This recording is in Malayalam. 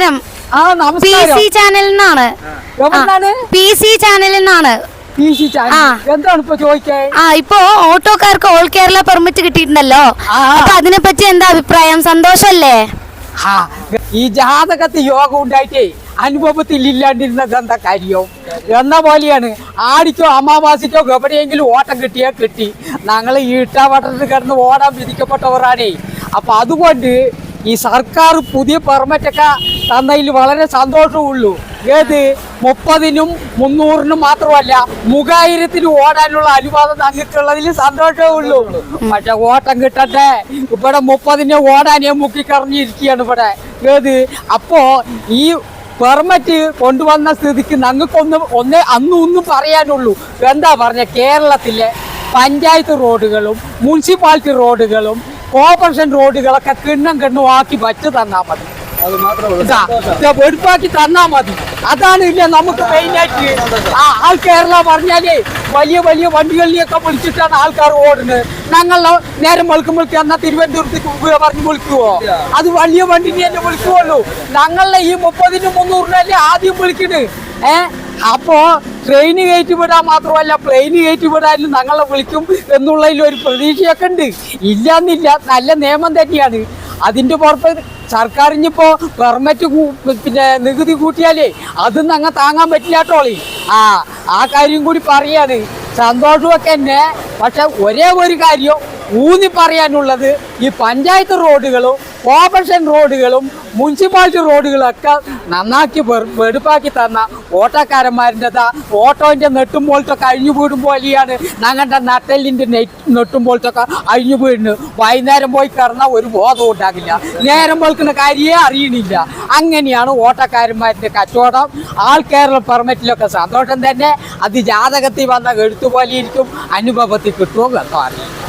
നമസ്കാരം. പി സി ചാനലിൽ നിന്നാണ്. പി സി ചാനലിൽ നിന്നാണ്. ആ. ഇപ്പൊ ഓട്ടോക്കാർക്ക് ഓൾ കേരള പെർമിറ്റ് കിട്ടിയിട്ടുണ്ടല്ലോ. അപ്പൊ അതിനെ പറ്റി എന്താ അഭിപ്രായം? സന്തോഷല്ലേ? ഈ ജാതകത്ത് യോഗം ഉണ്ടായിട്ടേ അനുഭവത്തിൽ ഇല്ലാണ്ടിരുന്നത് എന്താ കാര്യം? എന്ന പോലെയാണ്. ആടിക്കോ അമാവാസിക്കോ എവിടെയെങ്കിലും ഓട്ടം കിട്ടിയാൽ കിട്ടി. ഞങ്ങൾ ഈ ഇട്ടാവട്ടത്തിൽ കിടന്ന് ഓടാൻ വിധിക്കപ്പെട്ടവരാണേ. അപ്പൊ അതുകൊണ്ട് ഈ സർക്കാർ പുതിയ പെർമിറ്റൊക്കെ തന്നതിൽ വളരെ സന്തോഷമുള്ളൂ ഏത്? മുപ്പതിനും മുന്നൂറിനും മാത്രമല്ല മൂവായിരത്തിനും ഓടാനുള്ള അനുവാദം തന്നിട്ടുള്ളതിൽ സന്തോഷമേ ഉള്ളൂ പക്ഷെ ഓട്ടം കിട്ടട്ടെ. ഇവിടെ മുപ്പതിന് ഓടാനേ മുക്കിക്കറിഞ്ഞിരിക്കുകയാണ് ഇവിടെ. ഏത്? അപ്പോ ഈ പെർമറ്റ് കൊണ്ടുവന്ന സ്ഥിതിക്ക് ഞങ്ങൾക്കൊന്നും ഒന്നേ അന്നും ഒന്നും പറയാനുള്ളൂ. എന്താ പറഞ്ഞ? കേരളത്തിലെ പഞ്ചായത്ത് റോഡുകളും മുനിസിപ്പാലിറ്റി റോഡുകളും കോർപ്പറേഷൻ റോഡുകളൊക്കെ കിണ്ണം കിണ്ണും ആക്കി വച്ച് തന്നാൽ മതി. ഇതാ, വെടിപ്പാക്കി തന്നാ മതി. അതാണ് ഇല്ല നമുക്ക് മെയിനായിട്ട് ആൾ കേരള പറഞ്ഞാലേ വലിയ വലിയ വണ്ടികളിലൊക്കെ വിളിച്ചിട്ടാണ് ആൾക്കാർ ഓടുന്നത്. ഞങ്ങൾ നേരം വെളുക്കുമ്പോഴേക്ക് എന്നാ തിരുവനന്തപുരത്തേക്ക് പറഞ്ഞ് വിളിക്കുവോ? അത് വലിയ വണ്ടിനെ തന്നെ വിളിക്കുവുള്ളൂ. ഞങ്ങളെ ഈ മുപ്പതിനും മുന്നൂറിനല്ലേ ആദ്യം വിളിക്കണ്. ഏ? അപ്പോ ട്രെയിന് കയറ്റി വിടാൻ മാത്രമല്ല പ്ലെയിന് കയറ്റി വിടാനും ഞങ്ങളെ വിളിക്കും എന്നുള്ളതിൽ ഒരു പ്രതീക്ഷയൊക്കെ ഉണ്ട്. ഇല്ലാന്നില്ല നല്ല നിയമം തന്നെയാണ്. അതിന്റെ പുറത്ത് സർക്കാർ ഇനിയിപ്പോ പെർമിറ്റ് പിന്നെ നികുതി കൂട്ടിയാലേ അതൊന്നും അങ്ങ് താങ്ങാൻ പറ്റില്ലാട്ടോളി ആ ആ കാര്യം കൂടി പറയാണ്. സന്തോഷമൊക്കെ തന്നെ. പക്ഷെ ഒരേ ഒരു കാര്യം ഊന്നി പറയാനുള്ളത് ഈ പഞ്ചായത്ത് റോഡുകളും കോർപ്പറേഷൻ റോഡുകളും മുനിസിപ്പാലിറ്റി റോഡുകളൊക്കെ നന്നാക്കി വെടുപ്പാക്കി തന്ന ഓട്ടോക്കാരന്മാരിന്റെ ഓട്ടോന്റെ നെട്ടും ബോൾട്ടൊക്കെ അഴിഞ്ഞു വീടും പോലെയാണ് ഞങ്ങളുടെ നട്ടലിന്റെ നെറ്റ് നെട്ടും അഴിഞ്ഞു വീഴുന്നു വൈകുന്നേരം പോയി കിടന്നാൽ ഒരു ബോധം ഉണ്ടാകില്ല. നേരം പോൽക്കുന്ന കാര്യമേ അറിയണില്ല. അങ്ങനെയാണ് ഓട്ടോക്കാരന്മാരുടെ കച്ചവടം. ആൾ കേരള പെർമിറ്റിലൊക്കെ സന്തോഷം തന്നെ. അത് ജാതകത്തിൽ വന്ന എഴുത്തുപോലെ ഇരിക്കും. അനുഭവത്തിൽ കിട്ടുമോ എന്തോ അറിയില്ല